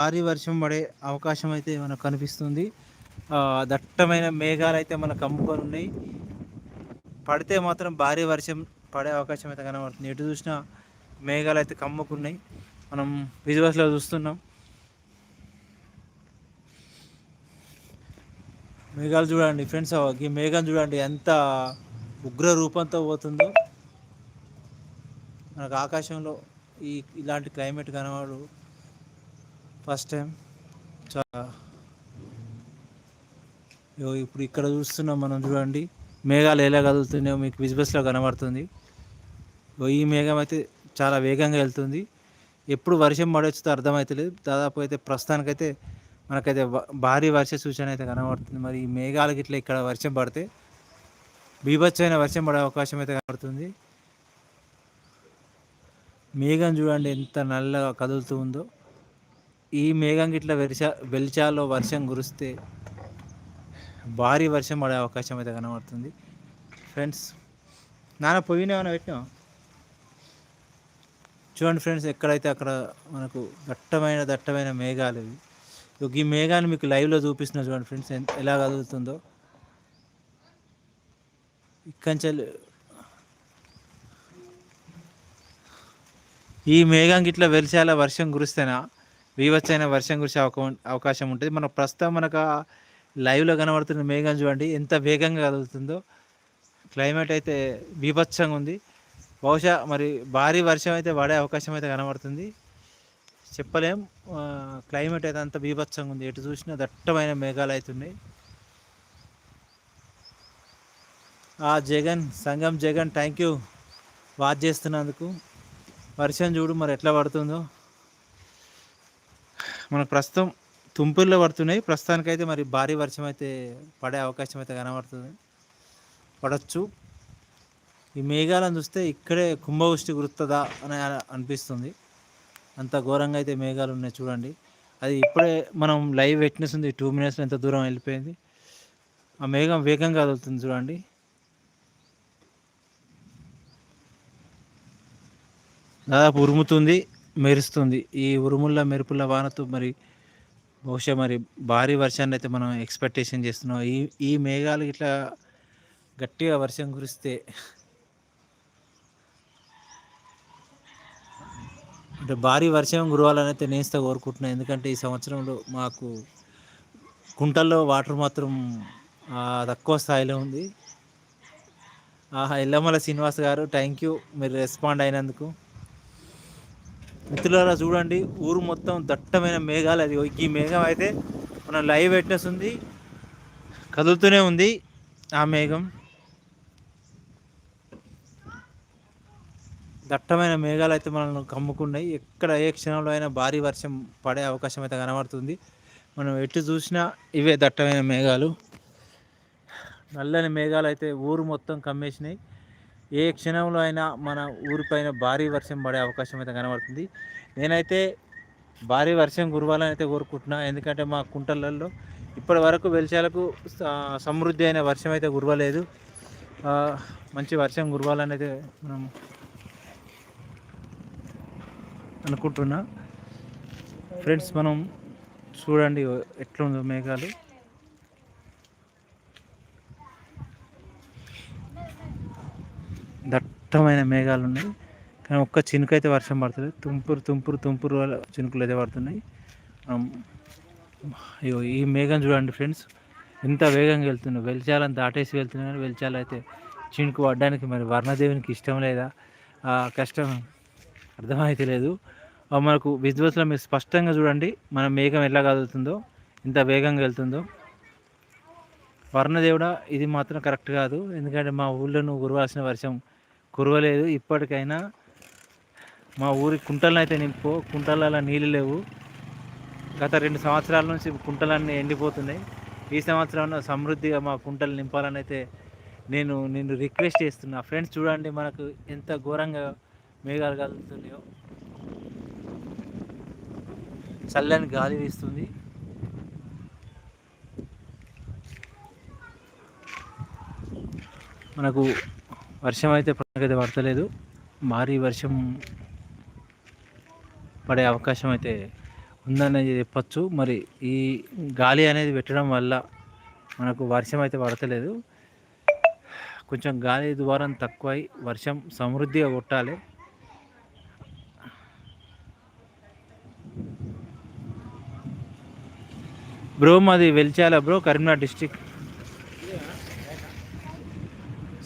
భారీ వర్షం పడే అవకాశం అయితే మనకు కనిపిస్తుంది. దట్టమైన మేఘాలు అయితే మనకు కమ్ముకొని ఉన్నాయి పడితే మాత్రం భారీ వర్షం పడే అవకాశం అయితే కనబడుతుంది. ఎటు చూసినా మేఘాలు అయితే కమ్ముకున్నాయి. మనం విజువల్స్లో చూస్తున్నాం. మేఘాలు చూడండి ఫ్రెండ్స్ ఈ మేఘం చూడండి ఎంత ఉగ్ర రూపంతో పోతుందో. మనకు ఆకాశంలో ఈ ఇలాంటి క్లైమేట్ కనబడు ఫస్ట్ టైం. చాలా ఇప్పుడు ఇక్కడ చూస్తున్నాం మనం చూడండి. మేఘాలు ఎలా కదులుతున్నాయో మీకు విజిబస్లో కనబడుతుంది. ఈ మేఘం అయితే చాలా వేగంగా వెళ్తుంది. ఎప్పుడు వర్షం పడవచ్చుతో అర్థమవుతలేదు దాదాపు అయితే ప్రస్తుతానికైతే మనకైతే భారీ వర్ష సూచన అయితే కనబడుతుంది. మరి ఈ మేఘాలకి ఇట్లా ఇక్కడ వర్షం పడితే బీభత్సమైన వర్షం పడే అవకాశం అయితే కనబడుతుంది. మేఘం చూడండి ఎంత నల్లగా కదులుతూ ఉందో. ఈ మేఘం ఇట్లా వెరిచా వెలిచాలో వర్షం కురిస్తే భారీ వర్షం పడే అవకాశం అయితే కనబడుతుంది. ఫ్రెండ్స్ నాన్న పొయ్యిన ఏమైనా పెట్టినా చూడండి ఫ్రెండ్స్ ఎక్కడైతే అక్కడ మనకు దట్టమైన దట్టమైన మేఘాలు ఇవి. ఈ మేఘాన్ని మీకు లైవ్లో చూపిస్తున్నా చూడండి ఫ్రెండ్స్ ఎలా కదులుతుందో. ఇక్కడి ఈ మేఘం గిట్ల వెలిసేలా వర్షం కురిస్తేనా? వీవచ్చైన వర్షం కురిసే అవకాశం ఉంటుంది. మన ప్రస్తుతం మనకు లైవ్లో కనబడుతున్న మేఘం చూడండి ఎంత వేగంగా కదులుతుందో. క్లైమేట్ అయితే బీభత్సంగా ఉంది. బహుశా మరి భారీ వర్షం అయితే పడే అవకాశం అయితే కనబడుతుంది. చెప్పలేం. క్లైమేట్ అయితే అంత బీభత్సంగా ఉంది. ఎటు చూసినా దట్టమైన మేఘాలు అవుతున్నాయి ఆ Jagan Sangam Jagan thank you. Watch చేస్తున్నందుకు. వర్షం చూడు మరి ఎట్లా పడుతుందో. మనకు ప్రస్తుతం తుంపుల్లో పడుతున్నాయి. ప్రస్తుతానికైతే మరి భారీ వర్షం అయితే పడే అవకాశం అయితే కనబడుతుంది. పడవచ్చు ఈ మేఘాలను చూస్తే ఇక్కడే కుంభవృష్టి గుర్తుందా అని అనిపిస్తుంది. అంత ఘోరంగా అయితే మేఘాలు ఉన్నాయి చూడండి. అది ఇప్పుడే మనం లైవ్ వెట్నెస్ ఉంది. టూ మినిట్స్లో ఎంత దూరం వెళ్ళిపోయింది. ఆ మేఘం వేగంగా కదులుతుంది చూడండి. దాదాపు ఉరుముతుంది. మెరుస్తుంది. ఈ ఉరుముల మెరుపుల వానతో మరి బహుశా మరి భారీ వర్షాన్ని అయితే మనం ఎక్స్పెక్టేషన్ చేస్తున్నాం. ఈ ఈ మేఘాలు ఇట్లా గట్టిగా వర్షం కురిస్తే అంటే భారీ వర్షం కురవాలని అయితే నేస్తా కోరుకుంటున్నాను ఎందుకంటే ఈ సంవత్సరంలో మాకు కుంటల్లో వాటర్ మాత్రం తక్కువ స్థాయిలో ఉంది. ఎల్లమల శ్రీనివాస్ గారు థ్యాంక్ యూ మీరు రెస్పాండ్ అయినందుకు. మిత్రులారా చూడండి ఊరు మొత్తం దట్టమైన మేఘాలు. అది ఈ మేఘం అయితే మన లైవ్ వెట్నెస్ ఉంది కదులుతూనే ఉంది ఆ మేఘం. దట్టమైన మేఘాలు అయితే మనల్ని కమ్ముకున్నాయి. ఎక్కడ ఏ క్షణంలో అయినా భారీ వర్షం పడే అవకాశం అయితే కనబడుతుంది. మనం ఎటు చూసినా ఇవే దట్టమైన మేఘాలు. నల్లని మేఘాలు అయితే ఊరు మొత్తం కమ్మేసినాయి. ఏ క్షణంలో అయినా మన ఊరిపైన భారీ వర్షం పడే అవకాశం అయితే కనబడుతుంది. నేనైతే భారీ వర్షం కురవాలని అయితే కోరుకుంటున్నా. ఎందుకంటే మా కుంటలలో ఇప్పటి వరకు వెలిచాలకు సమృద్ధి అయిన వర్షం అయితే కురవలేదు. మంచి వర్షం కురవాలని అయితే మనం అనుకుంటున్నా. ఫ్రెండ్స్ మనం చూడండి ఎట్లుందో మేఘాలు. దట్టమైన మేఘాలు ఉన్నాయి కానీ ఒక్క చినుకు అయితే వర్షం పడుతుంది తుంపురు తుంపురు తుంపురు చినుకులు అయితే పడుతున్నాయి. అయ్యో ఈ మేఘం చూడండి ఫ్రెండ్స్. ఎంత వేగంగా వెళ్తున్నాయి. వెలిచాలని దాటేసి వెళ్తున్నాయి వెలిచాలు అయితే చినుకు పడ్డానికి మరి వర్ణదేవునికి ఇష్టం లేదా? కష్టం అర్థమైతే లేదు మనకు విజువల్స్లో మీరు స్పష్టంగా చూడండి. మన మేఘం ఎలా కదులుతుందో ఇంత వేగంగా వెళ్తుందో. వర్ణదేవుడ ఇది మాత్రం కరెక్ట్ కాదు. ఎందుకంటే మా ఊళ్ళో నువ్వు కురవాల్సిన వర్షం కురవలేదు. ఇప్పటికైనా మా ఊరి కుంటలను అయితే నింపు కుంటలలో నీళ్ళు లేవు. గత రెండు సంవత్సరాల నుంచి కుంటలన్నీ ఎండిపోతున్నాయి. ఈ సంవత్సరం సమృద్ధిగా మా కుంటలు నింపాలని అయితే నేను నిన్ను రిక్వెస్ట్ చేస్తున్నా. ఫ్రెండ్స్ చూడండి మనకు ఎంత ఘోరంగా మేఘాలు కలుగుతున్నాయో చల్లని గాలి వీస్తుంది. మనకు వర్షం అయితే అయితే పడతలేదు. భారీ వర్షం పడే అవకాశం అయితే ఉందనేది చెప్పచ్చు. మరి ఈ గాలి అనేది పెట్టడం వల్ల మనకు వర్షం అయితే పడతలేదు. కొంచెం గాలి ద్వారం తక్కువై వర్షం సమృద్ధిగా కొట్టాలి. బ్రో మాది వెల్చాల బ్రో కరీంనగర్ డిస్టిక్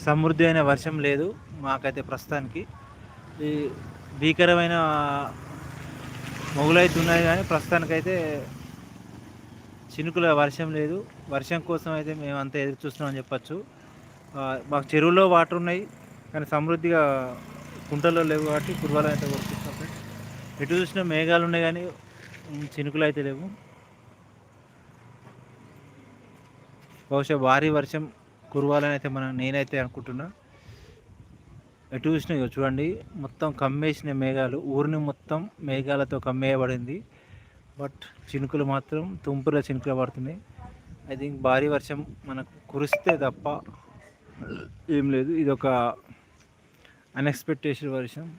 సమృద్ధి అయిన వర్షం లేదు. మాకైతే ప్రస్తుతానికి. ఈ భీకరమైన మొగులైతే ఉన్నాయి కానీ ప్రస్తుతానికైతే చినుకుల వర్షం లేదు. వర్షం కోసం అయితే మేము అంతా ఎదురు చూస్తున్నామని చెప్పచ్చు. మాకు చెరువులో వాటర్ ఉన్నాయి కానీ సమృద్ధిగా కుంటల్లో లేవు కాబట్టి కుర్వాలు అయితే కొడుతున్నాం ఎటు చూసినా మేఘాలు ఉన్నాయి కానీ చినుకులు అయితే లేవు. బహుశా భారీ వర్షం కురవాలని అయితే మనం నేనైతే అనుకుంటున్నా. ఎటు చూసినా చూడండి మొత్తం కమ్మేసిన మేఘాలు ఊరిని మొత్తం మేఘాలతో కమ్మేయబడింది. బట్ చినుకులు మాత్రం తుంపుల చినుకులు పడుతున్నాయి. ఐ థింక్ భారీ వర్షం మనకు కురిస్తే తప్ప ఏం లేదు. ఇది ఒక అన్ఎక్స్పెక్టేషన్ వర్షం.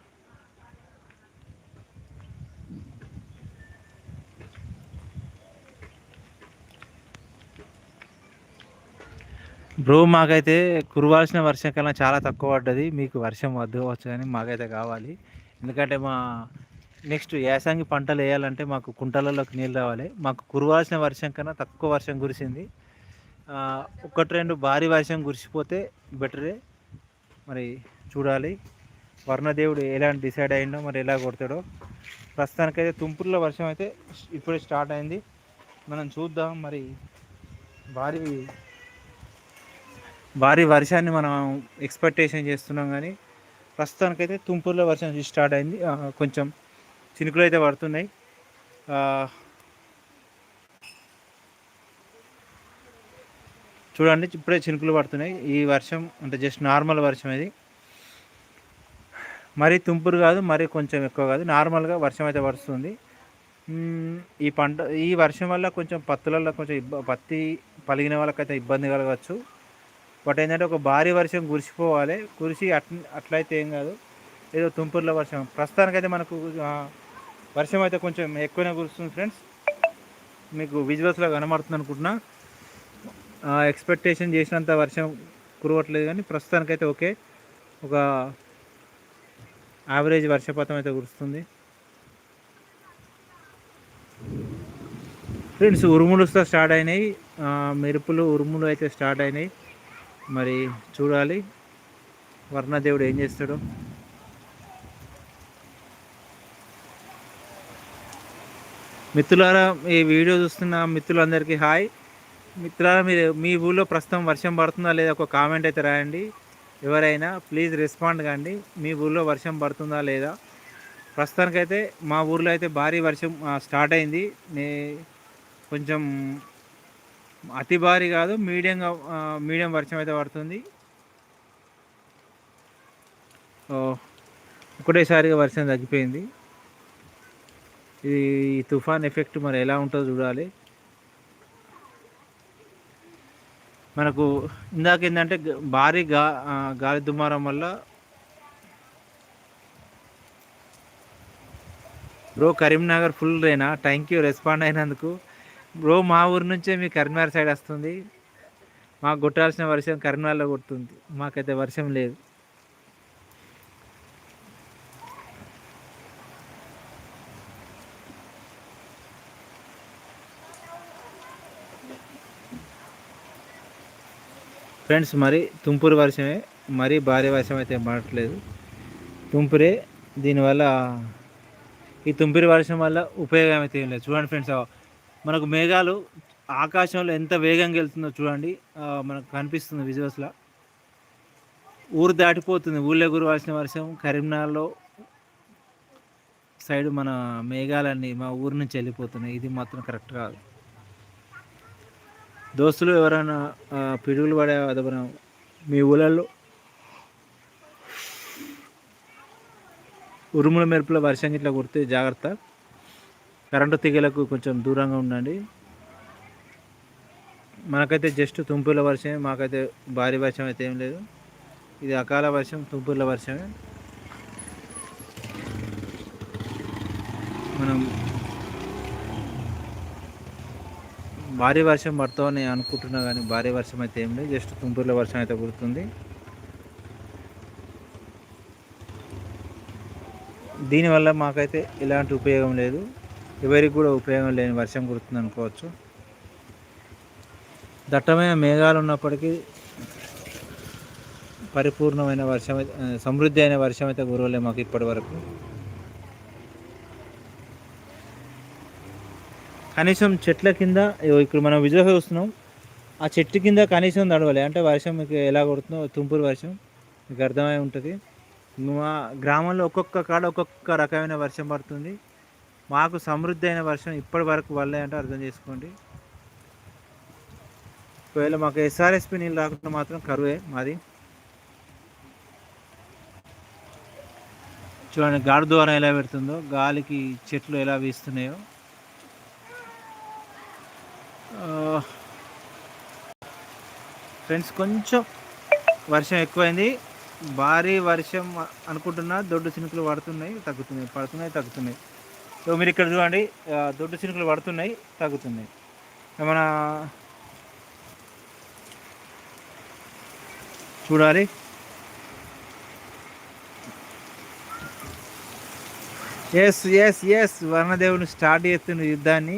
బ్రో మాకైతే కురవాల్సిన వర్షం కన్నా చాలా తక్కువ పడ్డది. మీకు వర్షం వద్దు వచ్చు కానీ మాకైతే కావాలి. ఎందుకంటే మా నెక్స్ట్ యాసంగి పంటలు వేయాలంటే మాకు కుంటలలోకి నీళ్ళు రావాలి. మాకు కురవాల్సిన వర్షం కన్నా తక్కువ వర్షం కురిసింది. ఒకటి రెండు భారీ వర్షం కురిసిపోతే బెటరే. మరి చూడాలి. వర్ణదేవుడు ఎలాంటి డిసైడ్ అయిందో మరి ఎలా కొడతాడో. ప్రస్తుతానికైతే తుంపుర్లో వర్షం అయితే ఇప్పుడే స్టార్ట్ అయింది. మనం చూద్దాం. మరి భారీ భారీ వర్షాన్ని మనం ఎక్స్పెక్టేషన్ చేస్తున్నాం కానీ ప్రస్తుతానికైతే తుంపూరులో వర్షం స్టార్ట్ అయింది. కొంచెం చినుకులు అయితే పడుతున్నాయి. చూడండి ఇప్పుడే చినుకులు పడుతున్నాయి. ఈ వర్షం అంటే జస్ట్ నార్మల్ వర్షం ఇది. మరీ తుంపురు కాదు మరీ కొంచెం ఎక్కువ కాదు. నార్మల్గా వర్షం అయితే పడుతుంది ఈ పంట ఈ వర్షం వల్ల కొంచెం పత్తులలో కొంచెం ఇబ్బ పత్తి పలిగిన వాళ్ళకైతే ఇబ్బంది కలగవచ్చు. బట్ ఏంటంటే ఒక భారీ వర్షం కురిసిపోవాలి. కురిసి అట్ అట్లయితే ఏం కాదు. ఏదో తుంపర్ల వర్షం. ప్రస్తుతానికైతే మనకు వర్షం అయితే కొంచెం ఎక్కువనే కురుస్తుంది ఫ్రెండ్స్. మీకు విజువల్స్లో కనబడుతుంది అనుకుంటున్నా. ఎక్స్పెక్టేషన్ చేసినంత వర్షం కురవట్లేదు కానీ ప్రస్తుతానికైతే ఓకే. ఒక యావరేజ్ వర్షపాతం అయితే కురుస్తుంది. ఫ్రెండ్స్ ఉరుములుతో స్టార్ట్ అయినాయి. మెరుపులు ఉరుములు అయితే స్టార్ట్ అయినాయి. మరి చూడాలి. వర్ణదేవుడు ఏం చేస్తాడు? మిత్రులారా ఈ వీడియో చూస్తున్న మిత్రులందరికీ హాయ్. మిత్రులారా మీరు మీ ఊళ్ళో ప్రస్తుతం వర్షం పడుతుందా లేదా ఒక కామెంట్ అయితే రాయండి. ఎవరైనా ప్లీజ్ రెస్పాండ్ కాండి. మీ ఊళ్ళో వర్షం పడుతుందా లేదా? ప్రస్తుతానికైతే మా ఊర్లో అయితే భారీ వర్షం స్టార్ట్ అయింది. నే కొంచెం అతి భారీ కాదు మీడియంగా మీడియం వర్షం అయితే పడుతుంది. ఒకటేసారిగా వర్షం తగ్గిపోయింది. ఇది తుఫాన్ ఎఫెక్ట్ మరి ఎలా ఉంటుందో చూడాలి. మనకు ఇందాక ఏంటంటే భారీ గా గాలి దుమారం వల్ల బ్రో కరీంనగర్ ఫుల్ రేనా థ్యాంక్ యూ రెస్పాండ్ అయినందుకు బ్రో మా ఊరి నుంచే మీ కరీంనగర్ సైడ్ వస్తుంది. మాకు కొట్టాల్సిన వర్షం కరీంనగర్లో కొడుతుంది. మాకైతే వర్షం లేదు. ఫ్రెండ్స్ మరి తుంపురు వర్షమే. మరీ భారీ వర్షం అయితే పడట్లేదు. తుంపురే దీనివల్ల ఈ తుంపిరి వర్షం వల్ల ఉపయోగం అయితే ఏం లేదు. చూడండి ఫ్రెండ్స్ మనకు మేఘాలు ఆకాశంలో ఎంత వేగంగా వెళ్తుందో చూడండి. మనకు కనిపిస్తుంది విజువల్స్లో ఊరు దాటిపోతుంది. ఊళ్ళో గురవాల్సిన వర్షం కరీంనగర్లో సైడ్ మన మేఘాలన్నీ మా ఊరు నుంచి వెళ్ళిపోతున్నాయి. ఇది మాత్రం కరెక్ట్ కాదు. దోస్తులు ఎవరైనా పిడుగులు పడే అదన మీ ఊళ్ళల్లో ఉరుముల మెరుపుల వర్షం ఇట్లా కుడితే జాగ్రత్త. కరెంటు తీగలకు కొంచెం దూరంగా ఉండండి. మనకైతే జస్ట్ తుంపుల వర్షమే మాకైతే భారీ వర్షం అయితే ఏం లేదు. ఇది అకాల వర్షం తుంపుల వర్షమే. మనం భారీ వర్షం పడుతుందని అనుకుంటున్నా కానీ భారీ వర్షం అయితే ఏం లేదు. జస్ట్ తుంపూర్ల వర్షం అయితే కుడుతుంది దీనివల్ల మాకైతే ఎలాంటి ఉపయోగం లేదు. ఎవరికి కూడా ఉపయోగం లేని వర్షం కురుతుంది అనుకోవచ్చు. దట్టమైన మేఘాలు ఉన్నప్పటికీ పరిపూర్ణమైన వర్షం సమృద్ధి అయిన వర్షం అయితే కురవలే మాకు ఇప్పటి వరకు. కనీసం చెట్ల కింద ఇక్కడ మనం విజువల్ చూస్తున్నాం ఆ చెట్టు కింద కనీసం నడవలే. అంటే వర్షం మీకు ఎలా కొడుతుందో తుంపురు వర్షం మీకు అర్థమై ఉంటుంది. మా గ్రామంలో ఒక్కొక్క కాడ ఒక్కొక్క రకమైన వర్షం పడుతుంది. మాకు సమృద్ధి అయిన వర్షం ఇప్పటి వరకు వల్లే అంటే అర్థం చేసుకోండి. ఒకవేళ మాకు ఎస్ఆర్ఎస్పి నీళ్ళు రాకుండా మాత్రం కరువే మాది. చూడండి గాడి ద్వారా ఎలా పెడుతుందో గాలికి చెట్లు ఎలా వీస్తున్నాయో. ఫ్రెండ్స్ కొంచెం వర్షం ఎక్కువైంది. భారీ వర్షం అనుకుంటున్నా దొడ్డు చినుకులు పడుతున్నాయి తగ్గుతున్నాయి పడుతున్నాయి తగ్గుతున్నాయి. సో మీరు ఇక్కడ చూడండి దొడ్డు చినుకులు పడుతున్నాయి తగ్గుతున్నాయి. మన చూడాలి. ఎస్ ఎస్ ఎస్ వర్ణదేవుని స్టార్ట్ చేస్తున్న యుద్ధాన్ని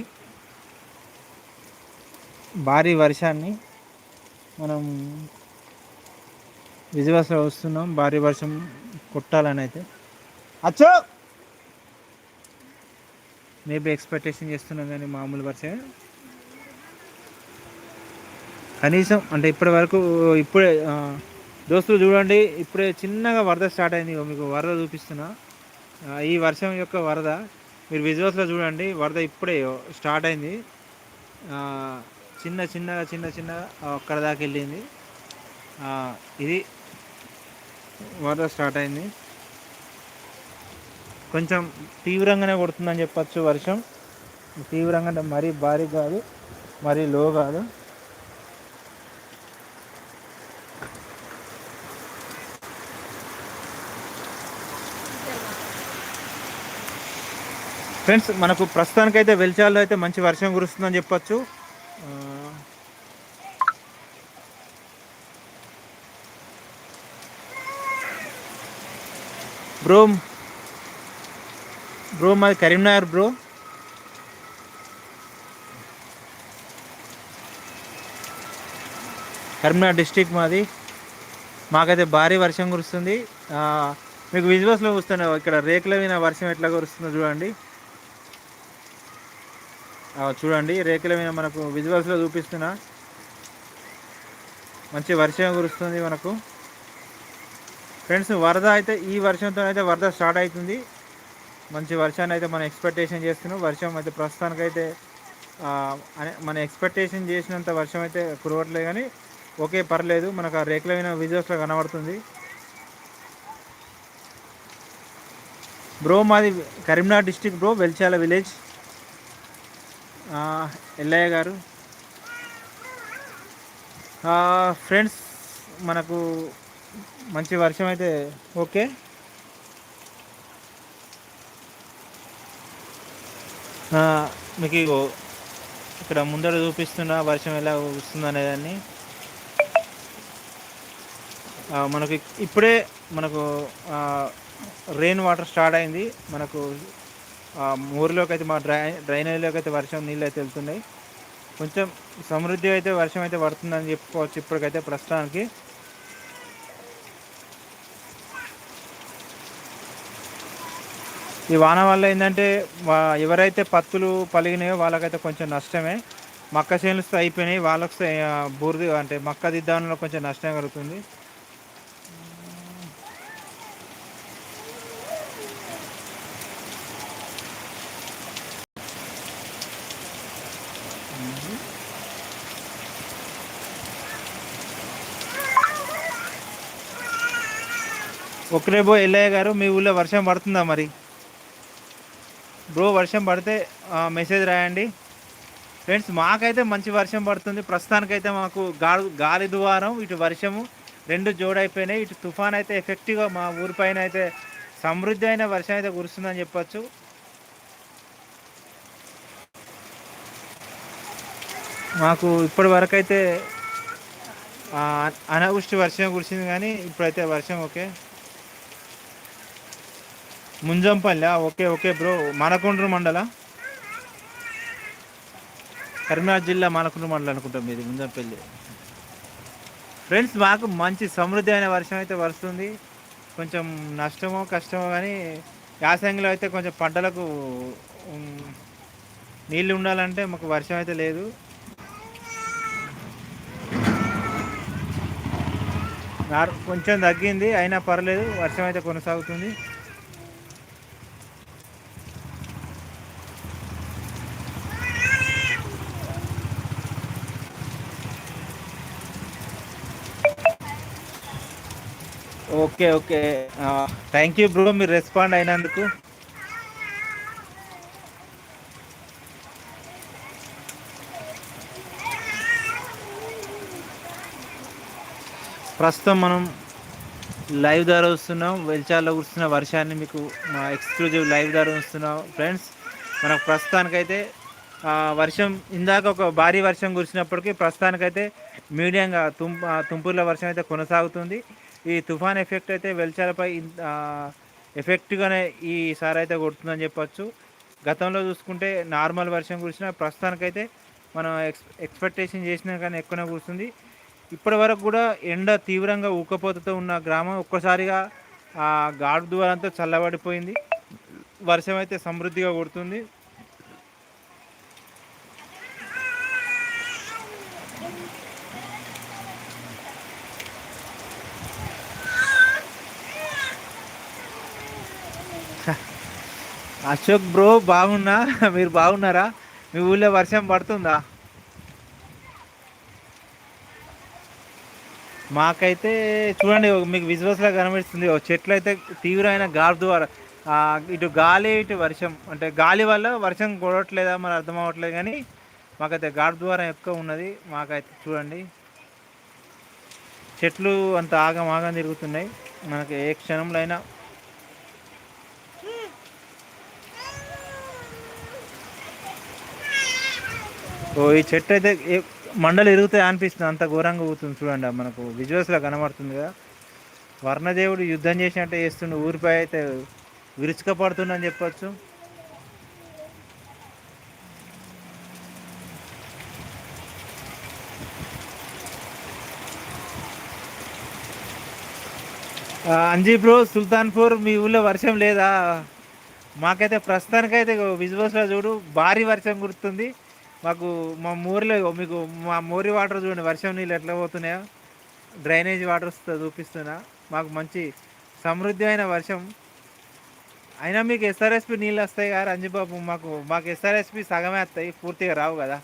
భారీ వర్షాన్ని మనం విజయవాసలో వస్తున్నాం. భారీ వర్షం కొట్టాలని అయితే. అచ్చో! మేబీ ఎక్స్పెక్టేషన్ చేస్తున్నాం కానీ మామూలు వరుసే కనీసం అంటే ఇప్పటి వరకు ఇప్పుడే దోస్తులు చూడండి ఇప్పుడే చిన్నగా వరద స్టార్ట్ అయింది. మీకు వరద చూపిస్తున్నా. ఈ వర్షం యొక్క వరద మీరు విజువల్స్లో చూడండి వరద ఇప్పుడే స్టార్ట్ అయింది. చిన్న చిన్నగా చిన్న చిన్నగా అక్కడ దాకా వెళ్ళింది. ఇది వరద స్టార్ట్ అయింది. కొంచెం తీవ్రంగానే కొడుతుందని చెప్పచ్చు వర్షం. తీవ్రంగా అంటే మరీ భారీ కాదు మరీ లో కాదు. ఫ్రెండ్స్ మనకు ప్రస్తుతానికైతే వెలిచాల్లో అయితే మంచి వర్షం కురుస్తుందని చెప్పచ్చు. బ్రోమ్ బ్రో మాది కరీంనగర్ బ్రో. కరీంనగర్ డిస్టిక్ మాది. మాకైతే భారీ వర్షం కురుస్తుంది. మీకు విజువల్స్లో చూస్తున్నా ఇక్కడ రేకుల మీద వర్షం ఎట్లా కురుస్తుందో చూడండి. చూడండి రేకుల మీద మనకు విజువల్స్లో చూపిస్తున్నా. మంచి వర్షం కురుస్తుంది మనకు. ఫ్రెండ్స్ వరద అయితే ఈ వర్షంతో అయితే వరద స్టార్ట్ అవుతుంది. మంచి వర్షాన్ని అయితే మనం ఎక్స్పెక్టేషన్ చేస్తున్నాం. వర్షం అయితే ప్రస్తుతానికైతే అనే- మన ఎక్స్పెక్టేషన్ చేసినంత వర్షం అయితే కురవట్లేదు కానీ ఓకే పర్లేదు. మనకు ఆ రేకుల మీద విజువల్స్లో కనబడుతుంది. బ్రో మాది Karimnagar district bro Velchala village Ellaiah garu. Friends మనకు మంచి వర్షం అయితే ఓకే. మీకు ఇక్కడ ముందర చూపిస్తున్న వర్షం ఎలా వస్తుంది దాన్ని. ఆ, మనకు ఇప్పుడే మనకు రెయిన్ వాటర్ స్టార్ట్ అయింది. మనకు ఊరిలోకి అయితే మా డ్రై డ్రైనేజ్లోకి అయితే వర్షం నీళ్ళు అయితే వెళ్తున్నాయి. కొంచెం సమృద్ధి అయితే వర్షం అయితే పడుతుందని చెప్పుకోవచ్చు ఇప్పటికైతే ప్రస్తుతానికి. ఈ వాన వల్ల ఏంటంటే ఎవరైతే పత్తులు పలిగినాయో వాళ్ళకైతే కొంచెం నష్టమే. మక్క చేనులు అయిపోయినాయి. వాళ్ళకు స- అంటే మక్క దిద్దానంలో కొంచెం నష్టం కలుగుతుంది. ఒకరేబో ఎల్లయ్య గారు మీ ఊళ్ళో వర్షం పడుతుందా మరి? బ్రో వర్షం పడితే మెసేజ్ రాయండి. ఫ్రెండ్స్ మాకైతే మంచి వర్షం పడుతుంది. ప్రస్తుతానికైతే మాకు గాలి గాలి ద్వారం ఇటు వర్షము రెండు జోడైపోయినాయి. ఇటు తుఫాన్ అయితే ఎఫెక్టివ్గా మా ఊరి పైన అయితే సమృద్ధి అయిన వర్షం అయితే కురుస్తుందని చెప్పచ్చు. మాకు ఇప్పటి వరకు అయితే అనావృష్టి వర్షం కురిసింది కానీ ఇప్పుడైతే వర్షం okay. Munjampalli. Okay okay bro. Manakondur మండల? కరీంనగర్ జిల్లా మనకుండ్రు మండలం అనుకుంటాం మీది ముంజంపల్లి. ఫ్రెండ్స్ మాకు మంచి సమృద్ధి అయిన వర్షం అయితే వస్తుంది కొంచెం నష్టమో కష్టమో కానీ యాసంగిలో అయితే కొంచెం పంటలకు నీళ్ళు ఉండాలంటే మాకు వర్షం అయితే లేదు. కొంచెం తగ్గింది అయినా పర్లేదు వర్షం అయితే కొనసాగుతుంది. Okay okay. Thank you bro మీరు రెస్పాండ్ అయినందుకు. ప్రస్తుతం మనం లైవ్ ధర వస్తున్నాం. వెల్చాల్లో కురుస్తున్న వర్షాన్ని మీకు మా ఎక్స్క్లూజివ్ లైవ్ ద్వారా వస్తున్నాం. ఫ్రెండ్స్ మనకు ప్రస్తుతానికైతే వర్షం ఇందాక ఒక భారీ వర్షం కురిసినప్పటికీ ప్రస్తుతానికైతే మీడియంగా తుం ఆ, వర్షం అయితే కొనసాగుతుంది. ఈ తుఫాన్ ఎఫెక్ట్ అయితే వెల్చాలపై ఎఫెక్ట్గానే ఈసారి అయితే కొడుతుందని చెప్పొచ్చు. గతంలో చూసుకుంటే నార్మల్ వర్షం కురిసిన ప్రస్తుతానికైతే మనం ఎక్స్ ఎక్స్పెక్టేషన్ చేసినా కానీ ఎక్కువనే కురుస్తుంది. ఇప్పటి వరకు కూడా ఎండ తీవ్రంగా ఊకపోతతో ఉన్న గ్రామం ఒక్కసారిగా ఆ గాడు ద్వారంతో చల్లబడిపోయింది. వర్షం అయితే సమృద్ధిగా కొడుతుంది. అశోక్ బ్రో బాగున్నా? మీరు బాగున్నారా? మీ ఊళ్ళో వర్షం పడుతుందా? మాకైతే చూడండి మీకు విజువల్స్లో కనిపిస్తుంది. ఒక చెట్లు అయితే తీవ్రమైన గాలి ద్వారా ఇటు గాలి ఇటు వర్షం. అంటే గాలి వల్ల వర్షం కొడట్లేదా మరి అర్థం అవ్వట్లేదు కానీ మాకైతే గాలి ద్వారా ఎక్కువ ఉన్నది. మాకైతే చూడండి. చెట్లు అంత ఆగం ఆగం తిరుగుతున్నాయి. మనకి ఏ క్షణంలో అయినా ఓ ఈ చెట్టు అయితే మండలు ఇరుగుతాయి అనిపిస్తుంది. అంత ఘోరంగా ఊతుంది చూడండి మనకు విజువల్స్లో కనబడుతుంది కదా. వర్ణదేవుడు యుద్ధం చేసినట్టే చేస్తుండు ఊరిపై అయితే విరుచుక పడుతుందని చెప్పొచ్చు. అంజీ బ్రో సుల్తాన్పూర్ మీ ఊళ్ళో వర్షం లేదా? మాకైతే ప్రస్తుతానికైతే విజువల్స్లో చూడు భారీ వర్షం కురుతుంది మాకు మా మోరిలో మీకు మా మోరి వాటర్ చూడండి వర్షం నీళ్ళు ఎట్లా పోతున్నాయో డ్రైనేజ్ వాటర్ చూపిస్తున్నా. మాకు మంచి సమృద్ధి అయిన వర్షం. అయినా మీకు ఎస్ఆర్ఎస్పి నీళ్ళు వస్తాయి కదా రంజిబాబు మాకు మాకు ఎస్ఆర్ఎస్పి సగమే వస్తాయి పూర్తిగా రావు కదా.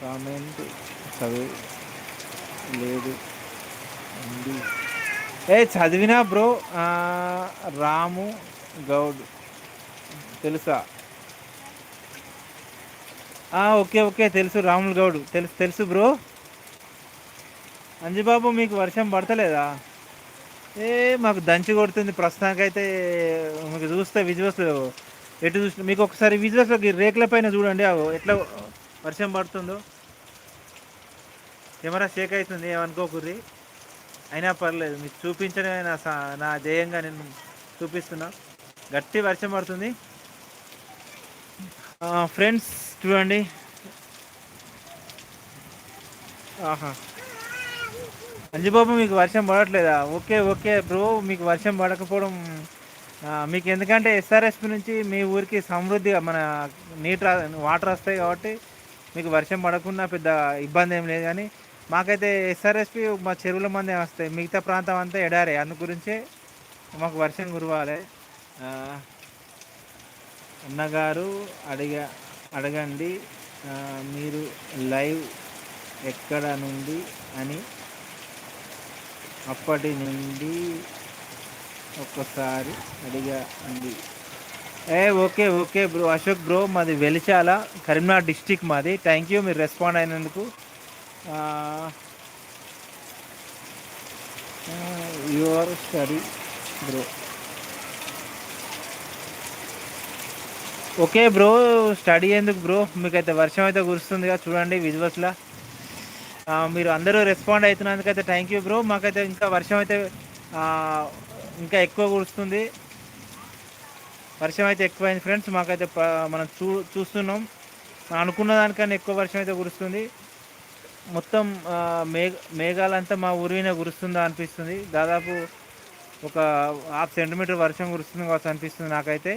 కామెంట్ చదువు లేదు. ఏ చదివినా బ్రో రాము గౌడ్. తెలుసా? ఆ, ఓకే ఓకే తెలుసు రాములు గౌడ్. తెలుసు తెలుసు బ్రో. అంజబాబు మీకు వర్షం పడతలేదా? ఏ మాకు దంచి కొడుతుంది ప్రస్తుతానికైతే. మీకు చూస్తే విజువల్స్ ఎటు చూసిన మీకు ఒకసారి విజువల్స్ రేకుల పైన చూడండి. ఎట్లా వర్షం పడుతుందో. కెమెరా షేక్ అవుతుంది ఏమనుకోకుర్రి. అయినా పర్లేదు మీకు చూపించడమే నా సా- నా ధ్యేయంగా నేను చూపిస్తున్నా. గట్టి వర్షం పడుతుంది. ఫ్రెండ్స్ చూడండి. ఆహా. అంజబాబు మీకు వర్షం పడట్లేదా? ఓకే ఓకే బ్రో మీకు వర్షం పడకపోవడం మీకు ఎందుకంటే ఎస్ఆర్ఎస్పి నుంచి మీ ఊరికి సమృద్ధిగా మన నీటి వాటర్ వస్తాయి కాబట్టి మీకు వర్షం పడకుండా పెద్ద ఇబ్బంది ఏం లేదు. కానీ మాకైతే ఎస్ఆర్ఎస్పి మా చెరువుల మందే వస్తాయి. మిగతా ప్రాంతం అంతా ఎడారే. అందు గురించే మాకు వర్షం కురవాలి. అన్నగారు అడిగ అడగండి మీరు లైవ్ ఎక్కడ నుండి అని. అప్పటి నుండి ఒక్కసారి అడిగా ఏ okay okay bro. Ashok bro మాది వెలిచాల కరీంనగర్ డిస్టిక్ మాది. థ్యాంక్ యూ మీరు రెస్పాండ్ అయినందుకు. Your study bro. Okay bro study ఎందుకు బ్రో? మీకైతే వర్షం అయితే కురుస్తుందిగా చూడండి విజువల్స్లో. మీరు అందరూ రెస్పాండ్ అవుతున్నందుకైతే థ్యాంక్ యూ బ్రో. మాకైతే ఇంకా వర్షం అయితే ఇంకా ఎక్కువ కురుస్తుంది. వర్షం అయితే ఎక్కువైంది ఫ్రెండ్స్ మాకైతే మనం చూ చూస్తున్నాం. అనుకున్న దానికన్నా ఎక్కువ వర్షం అయితే కురుస్తుంది. మొత్తం మేఘ మేఘాలంతా మా ఊరినే కురుస్తుందా అనిపిస్తుంది. దాదాపు ఒక హాఫ్ సెంటీమీటర్ వర్షం కురుస్తుంది కావచ్చు అనిపిస్తుంది నాకైతే.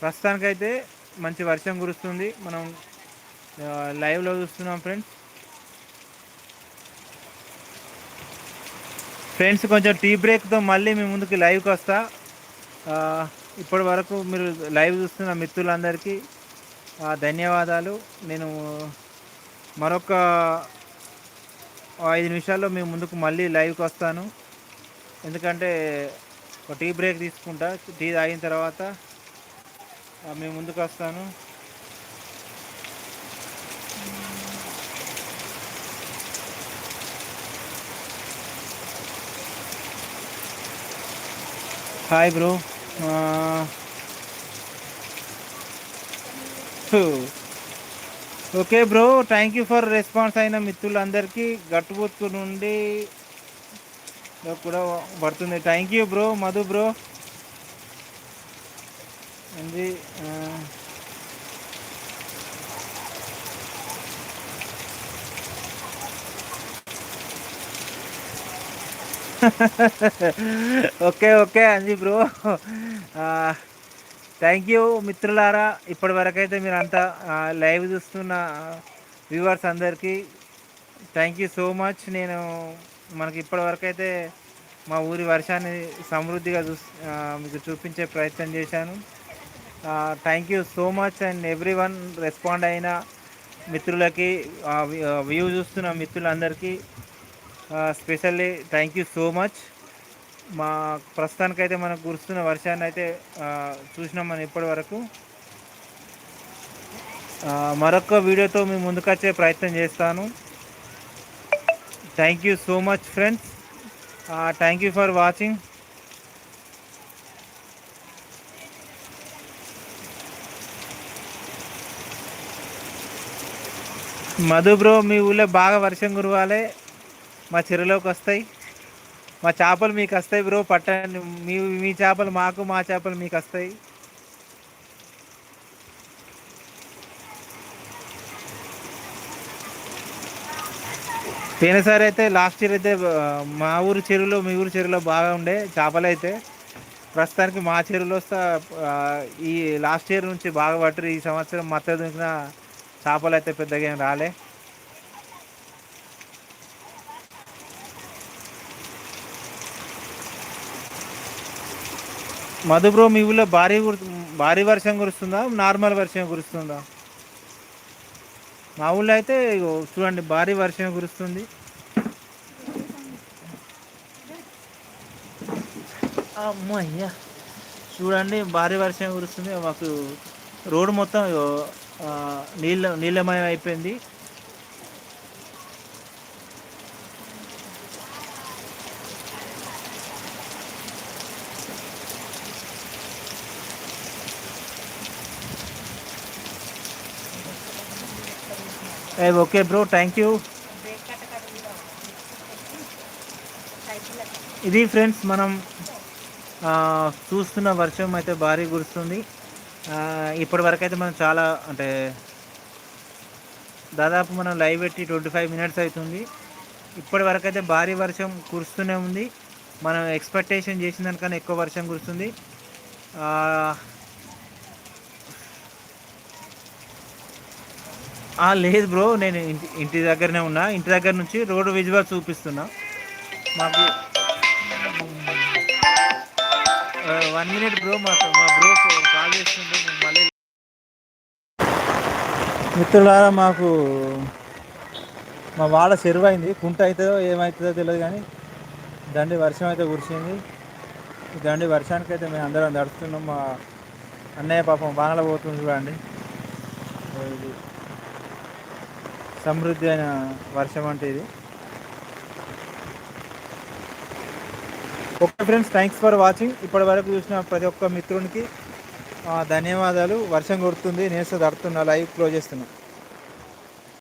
ప్రస్తుతానికైతే మంచి వర్షం కురుస్తుంది. మనం లైవ్లో చూస్తున్నాం ఫ్రెండ్స్. ఫ్రెండ్స్ కొంచెం టీ బ్రేక్తో మళ్ళీ మీ ముందుకు లైవ్కి వస్తా. ఇప్పటి వరకు మీరు లైవ్ చూస్తున్న మిత్రులందరికీ ధన్యవాదాలు. నేను మరొక ఐదు నిమిషాల్లో మీ ముందుకు మళ్ళీ లైవ్కి వస్తాను. ఎందుకంటే ఒక టీ బ్రేక్ తీసుకుంటా. టీ తాగిన తర్వాత మేము ముందుకు వస్తాను. Hi bro okay bro thank you for response అయిన మిత్రులందరికీ గట్టుబొత్తు నుండి కూడా పడుతుంది. Thank you bro Madhu bro అంది okay okay Anji bro. Thank you మిత్రులారా. ఇప్పటి వరకు అయితే మీరు అంతా లైవ్ చూస్తున్న వ్యూవర్స్ అందరికీ థ్యాంక్ యూ సో మచ్. నేను మనకి ఇప్పటి వరకు అయితే మా ఊరి వర్షాన్ని సమృద్ధిగా చూ మీకు చూపించే ప్రయత్నం చేశాను. Thank you so much and everyone respond అయిన మిత్రులకి వ్యూ చూస్తున్న మిత్రులందరికీ specially thank you so much మా ప్రస్తుతానికైతే మనకు కురుస్తున్న వర్షాన్ని అయితే చూసినాం మనం ఇప్పటి వరకు మరొక వీడియోతో మేము ముందుకొచ్చే ప్రయత్నం చేస్తాను. Thank you so much friends thank you for watching Madhu bro మీ ఊళ్ళో బాగా వర్షం కురవాలి. మా చెరువులోకి వస్తాయి. మా చేపలు మీకు వస్తాయి బ్రో పట్టండి. మీ మీ చేపలు మాకు మా చేపలు మీకు వస్తాయి. పోయినసారి అయితే లాస్ట్ ఇయర్ అయితే మా ఊరు చెరువులో మీ ఊరు చెరువులో బాగా ఉండే చేపలు అయితే. ప్రస్తుతానికి మా చెరువులో ఈ లాస్ట్ ఇయర్ నుంచి బాగా పట్టరు. ఈ సంవత్సరం మత్త దొరికిన చేపలు అయితే పెద్దగా ఏం రాలే. మధు బ్రో మీ ఊళ్ళో భారీ భారీ వర్షం కురుస్తుందా? నార్మల్ వర్షం కురుస్తుందా? మా ఊళ్ళో అయితే చూడండి భారీ వర్షం కురుస్తుంది. అమ్మయ్యా చూడండి భారీ వర్షం కురుస్తుంది. మాకు రోడ్డు మొత్తం నీళ్ళ నీళ్ళమయం అయిపోయింది. Okay bro thank you. ఇది ఫ్రెండ్స్ మనం చూస్తున్న వర్షం అయితే భారీ కురుస్తుంది. ఇప్పటి వరకు అయితే మనం చాలా అంటే దాదాపు మనం లైవ్ పెట్టి ట్వంటీ ఫైవ్ మినిట్స్ అవుతుంది. ఇప్పటి వరకు అయితే భారీ వర్షం కురుస్తూనే ఉంది. మనం ఎక్స్పెక్టేషన్ చేసిన దానికన్నా ఎక్కువ వర్షం కురుస్తుంది. లేదు బ్రో నేను ఇంటి ఇంటి దగ్గరనే ఉన్నా. ఇంటి దగ్గర నుంచి రోడ్డు విజువల్ చూపిస్తున్నా. మాకు వన్ మినిట్ బ్రో మా మా బ్రో కాల్ చేస్తుంటే నేను మళ్ళీ మిత్రులారా మాకు మా వాడ చెరువైంది. కుంట అవుతుందో ఏమవుతుందో తెలియదు కానీ దండి వర్షం అయితే కురిసింది. దండి వర్షానికి అయితే మేము అందరం నడుస్తున్నాం. మా అన్నయ్య పాపం వానలో పోతుంది చూడండి. సమృద్ధి అయిన వర్షం అంటే ఇది. Okay friends thanks for watching ఇప్పటి వరకు చూసిన ప్రతి ఒక్క మిత్రునికి ధన్యవాదాలు. వర్షం కొడుతుంది నేను తడుతున్నా. లైవ్ క్లోజ్ చేస్తున్నా.